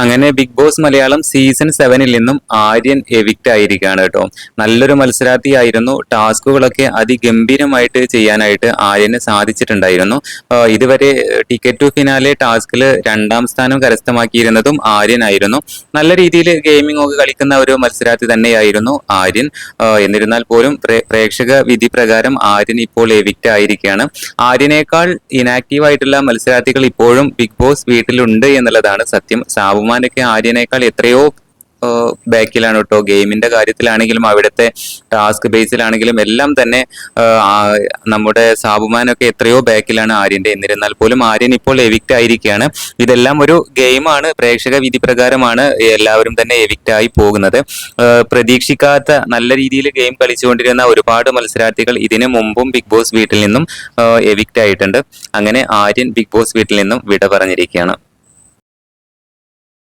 അങ്ങനെ big boss Malayalam season സെവനിൽ നിന്നും ആര്യൻ എവിക്റ്റ് ആയിരിക്കുകയാണ് കേട്ടോ. നല്ലൊരു മത്സരാർത്ഥിയായിരുന്നു. ടാസ്കുകളൊക്കെ അതിഗംഭീരമായിട്ട് ചെയ്യാനായിട്ട് ആര്യന് സാധിച്ചിട്ടുണ്ടായിരുന്നു. ഇതുവരെ ടിക്കറ്റ് ടു ഫിനാലെ ടാസ്കിൽ രണ്ടാം സ്ഥാനം കരസ്ഥമാക്കിയിരുന്നതും ആര്യനായിരുന്നു. നല്ല രീതിയിൽ ഗെയിമിംഗ് ഒക്കെ കളിക്കുന്ന ഒരു മത്സരാർത്ഥി തന്നെയായിരുന്നു ആര്യൻ. എന്നിരുന്നാൽ പോലും പ്രേക്ഷക വിധി പ്രകാരം ആര്യൻ ഇപ്പോൾ എവിക്റ്റ് ആയിരിക്കുകയാണ്. ആര്യനേക്കാൾ ഇനാക്റ്റീവ് ആയിട്ടുള്ള മത്സരാർത്ഥികൾ ഇപ്പോഴും ബിഗ് ബോസ് വീട്ടിലുണ്ട് എന്നുള്ളതാണ് സത്യം. സാബുമാനൊക്കെ ആര്യനേക്കാൾ എത്രയോ ബാക്കിലാണ് കേട്ടോ. ഗെയിമിന്റെ കാര്യത്തിലാണെങ്കിലും അവിടുത്തെ ടാസ്ക് ബേസിലാണെങ്കിലും എല്ലാം തന്നെ നമ്മുടെ സാബുമാനൊക്കെ എത്രയോ ബാക്കിലാണ് ആര്യന്റെ എന്നിരുന്നാൽ പോലും ആര്യൻ ഇപ്പോൾ എവിക്റ്റ് ആയിരിക്കുകയാണ്. ഇതെല്ലാം ഒരു ഗെയിമാണ് പ്രേക്ഷക വിധി പ്രകാരമാണ് എല്ലാവരും തന്നെ എവിക്റ്റ് ആയി പോകുന്നത്. പ്രതീക്ഷിക്കാത്ത നല്ല രീതിയിൽ ഗെയിം കളിച്ചുകൊണ്ടിരുന്ന ഒരുപാട് മത്സരാർത്ഥികൾ ഇതിനു മുമ്പും ബിഗ് ബോസ് വീട്ടിൽ നിന്നും എവിക്റ്റ് ആയിട്ടുണ്ട്. അങ്ങനെ ആര്യൻ ബിഗ് ബോസ് വീട്ടിൽ നിന്നും വിട പറഞ്ഞിരിക്കുകയാണ്.